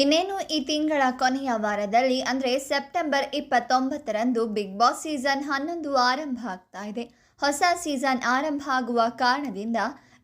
ಇನ್ನೇನು ಈ ತಿಂಗಳ ಕೊನೆಯ ವಾರದಲ್ಲಿ ಅಂದರೆ ಸೆಪ್ಟೆಂಬರ್ ಇಪ್ಪತ್ತೊಂಬತ್ತರಂದು ಬಿಗ್ ಬಾಸ್ ಸೀಸನ್ ಹನ್ನೊಂದು ಆರಂಭ ಆಗ್ತಾ ಇದೆ. ಹೊಸ ಸೀಸನ್ ಆರಂಭ ಆಗುವ ಕಾರಣದಿಂದ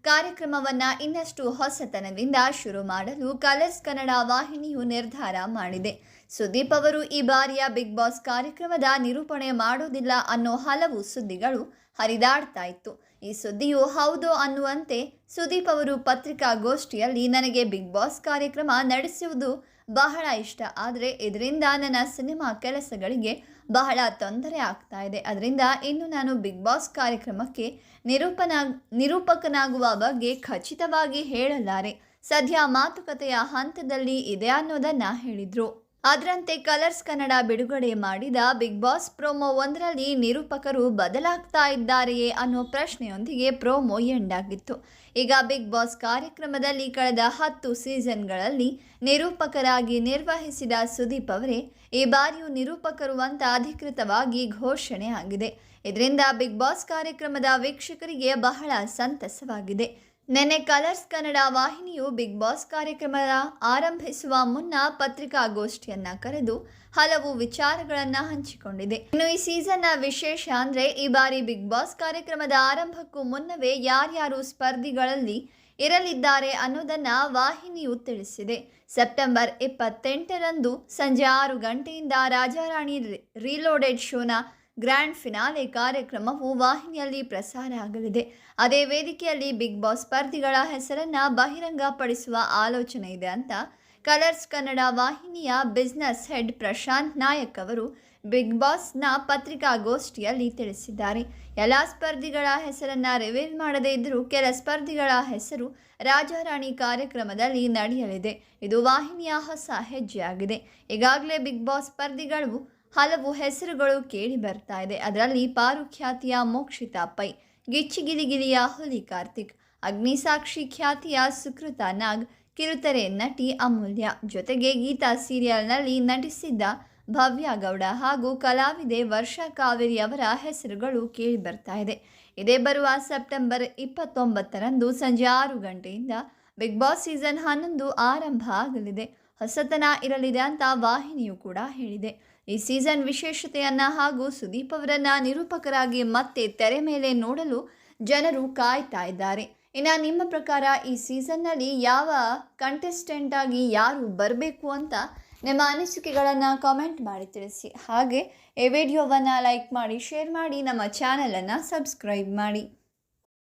ಕಾರ್ಯಕ್ರಮವನ್ನು ಇನ್ನಷ್ಟು ಹೊಸತನದಿಂದ ಶುರು ಮಾಡಲು ಕಲರ್ಸ್ ಕನ್ನಡ ವಾಹಿನಿಯು ನಿರ್ಧಾರ ಮಾಡಿದೆ. ಸುದೀಪ್ ಅವರು ಈ ಬಾರಿಯ ಬಿಗ್ ಬಾಸ್ ಕಾರ್ಯಕ್ರಮದ ನಿರೂಪಣೆ ಮಾಡುವುದಿಲ್ಲ ಅನ್ನೋ ಹಲವು ಸುದ್ದಿಗಳು ಹರಿದಾಡ್ತಾ ಇತ್ತು. ಈ ಸುದ್ದಿಯು ಹೌದು ಅನ್ನುವಂತೆ ಸುದೀಪ್ ಅವರು ಪತ್ರಿಕಾಗೋಷ್ಠಿಯಲ್ಲಿ, ನನಗೆ ಬಿಗ್ ಬಾಸ್ ಕಾರ್ಯಕ್ರಮ ನಡೆಸುವುದು ಬಹಳ ಇಷ್ಟ. ಆದರೆ ಇದರಿಂದ ನನ್ನ ಸಿನಿಮಾ ಕೆಲಸಗಳಿಗೆ ಬಹಳ ತೊಂದರೆ ಆಗ್ತಾ ಇದೆ. ಅದರಿಂದ ಇನ್ನು ನಾನು ಬಿಗ್ ಬಾಸ್ ಕಾರ್ಯಕ್ರಮಕ್ಕೆ ನಿರೂಪನ, ನಿರೂಪಕನಾಗುವ ಬಗ್ಗೆ ಖಚಿತವಾಗಿ ಹೇಳಲಾರೆ. ಸದ್ಯ ಮಾತುಕತೆಯ ಹಂತದಲ್ಲಿ ಇದೆ ಅನ್ನೋದನ್ನು ಹೇಳಿದ್ರು. ಅದರಂತೆ ಕಲರ್ಸ್ ಕನ್ನಡ ಬಿಡುಗಡೆ ಮಾಡಿದ ಬಿಗ್ ಬಾಸ್ ಪ್ರೋಮೋ ಒಂದರಲ್ಲಿ ನಿರೂಪಕರು ಬದಲಾಗ್ತಾ ಇದ್ದಾರೆಯೇ ಅನ್ನೋ ಪ್ರಶ್ನೆಯೊಂದಿಗೆ ಪ್ರೋಮೋ ಎಂಡಾಗಿತ್ತು. ಈಗ ಬಿಗ್ ಬಾಸ್ ಕಾರ್ಯಕ್ರಮದಲ್ಲಿ ಕಳೆದ ಹತ್ತು ಸೀಸನ್ಗಳಲ್ಲಿ ನಿರೂಪಕರಾಗಿ ನಿರ್ವಹಿಸಿದ ಸುದೀಪ್ ಅವರೇ ಈ ಬಾರಿಯೂ ನಿರೂಪಕರು ಅಂತ ಅಧಿಕೃತವಾಗಿ ಘೋಷಣೆ ಆಗಿದೆ ಇದರಿಂದ ಬಿಗ್ ಬಾಸ್ ಕಾರ್ಯಕ್ರಮದ ವೀಕ್ಷಕರಿಗೆ ಬಹಳ ಸಂತಸವಾಗಿದೆ. ನೆನ್ನೆ ಕಲರ್ಸ್ ಕನ್ನಡ ವಾಹಿನಿಯು ಬಿಗ್ ಬಾಸ್ ಕಾರ್ಯಕ್ರಮ ಆರಂಭಿಸುವ ಮುನ್ನ ಪತ್ರಿಕಾಗೋಷ್ಠಿಯನ್ನ ಕರೆದು ಹಲವು ವಿಚಾರಗಳನ್ನು ಹಂಚಿಕೊಂಡಿದೆ. ಇನ್ನು ಈ ಸೀಸನ್ನ ವಿಶೇಷ ಅಂದರೆ ಈ ಬಾರಿ ಬಿಗ್ ಬಾಸ್ ಕಾರ್ಯಕ್ರಮದ ಆರಂಭಕ್ಕೂ ಮುನ್ನವೇ ಯಾರ್ಯಾರು ಸ್ಪರ್ಧಿಗಳಲ್ಲಿ ಇರಲಿದ್ದಾರೆ ಅನ್ನೋದನ್ನ ವಾಹಿನಿಯು ತಿಳಿಸಿದೆ. ಸೆಪ್ಟೆಂಬರ್ ಇಪ್ಪತ್ತೆಂಟರಂದು ಸಂಜೆ ಆರು ಗಂಟೆಯಿಂದ ರಾಜಾರಾಣಿ ರೀಲೋಡೆಡ್ ಶೋನ ಗ್ರ್ಯಾಂಡ್ ಫಿನಾಲೆ ಕಾರ್ಯಕ್ರಮವು ವಾಹಿನಿಯಲ್ಲಿ ಪ್ರಸಾರ ಆಗಲಿದೆ. ಅದೇ ವೇದಿಕೆಯಲ್ಲಿ ಬಿಗ್ ಬಾಸ್ ಸ್ಪರ್ಧಿಗಳ ಹೆಸರನ್ನು ಬಹಿರಂಗಪಡಿಸುವ ಆಲೋಚನೆ ಇದೆ ಅಂತ ಕಲರ್ಸ್ ಕನ್ನಡ ವಾಹಿನಿಯ ಬಿಸ್ನೆಸ್ ಹೆಡ್ ಪ್ರಶಾಂತ್ ನಾಯಕ್ ಅವರು ಬಿಗ್ ಬಾಸ್ನ ಪತ್ರಿಕಾಗೋಷ್ಠಿಯಲ್ಲಿ ತಿಳಿಸಿದ್ದಾರೆ. ಎಲ್ಲ ಸ್ಪರ್ಧಿಗಳ ಹೆಸರನ್ನು ರಿವೀಲ್ ಮಾಡದೇ ಇದ್ದರೂ ಕೆಲ ಸ್ಪರ್ಧಿಗಳ ಹೆಸರು ರಾಜಾರಾಣಿ ಕಾರ್ಯಕ್ರಮದಲ್ಲಿ ನಡೆಯಲಿದೆ. ಇದು ವಾಹಿನಿಯ ಹೊಸ ಹೆಜ್ಜೆಯಾಗಿದೆ. ಈಗಾಗಲೇ ಬಿಗ್ ಬಾಸ್ ಸ್ಪರ್ಧಿಗಳು ಹಲವು ಹೆಸರುಗಳು ಕೇಳಿ ಬರ್ತಾ ಇದೆ. ಅದರಲ್ಲಿ ಪಾರು ಖ್ಯಾತಿಯ ಮೋಕ್ಷಿತಾ ಪೈ ಗಿಚ್ಚಿಗಿರಿಗಿರಿಯ ಹುಲಿ ಕಾರ್ತಿಕ್, ಅಗ್ನಿಸಾಕ್ಷಿ ಖ್ಯಾತಿಯ ಸುಕೃತ ನಾಗ್, ಕಿರುತೆರೆ ನಟಿ ಅಮೂಲ್ಯ ಜೊತೆಗೆ ಗೀತಾ ಸೀರಿಯಲ್ನಲ್ಲಿ ನಟಿಸಿದ್ದ ಭವ್ಯ ಗೌಡ ಹಾಗೂ ಕಲಾವಿದೆ ವರ್ಷಾ ಕಾವೇರಿ ಅವರ ಹೆಸರುಗಳು ಕೇಳಿ ಬರ್ತಾ ಇದೆ. ಇದೇ ಬರುವ ಸೆಪ್ಟೆಂಬರ್ ಇಪ್ಪತ್ತೊಂಬತ್ತರಂದು ಸಂಜೆ ಆರು ಗಂಟೆಯಿಂದ ಬಿಗ್ ಬಾಸ್ ಸೀಸನ್ ಹನ್ನೊಂದು ಆರಂಭ ಆಗಲಿದೆ. ಹೊಸತನ ಇರಲಿದೆ ಅಂತ ವಾಹಿನಿಯು ಕೂಡ ಹೇಳಿದೆ. ಈ ಸೀಸನ್ ವಿಶೇಷತೆಯನ್ನ ಹಾಗೂ ಸುದೀಪ್ ಅವರನ್ನ ನಿರೂಪಕರಾಗಿ ಮತ್ತೆ ತೆರೆ ಮೇಲೆ ನೋಡಲು ಜನರು ಕಾಯ್ತಾ ಇದ್ದಾರೆ. ಇನ್ನು ನಿಮ್ಮ ಪ್ರಕಾರ ಈ ಸೀಸನ್ನಲ್ಲಿ ಯಾವ ಕಂಟೆಸ್ಟೆಂಟ್ ಆಗಿ ಯಾರು ಬರಬೇಕು ಅಂತ ನಿಮ್ಮ ಅನಿಸಿಕೆಗಳನ್ನು ಕಾಮೆಂಟ್ ಮಾಡಿ ತಿಳಿಸಿ. ಹಾಗೆ ಈ ವಿಡಿಯೋವನ್ನು ಲೈಕ್ ಮಾಡಿ ಶೇರ್ ಮಾಡಿ, ನಮ್ಮ ಚಾನಲನ್ನು ಸಬ್ಸ್ಕ್ರೈಬ್ ಮಾಡಿ.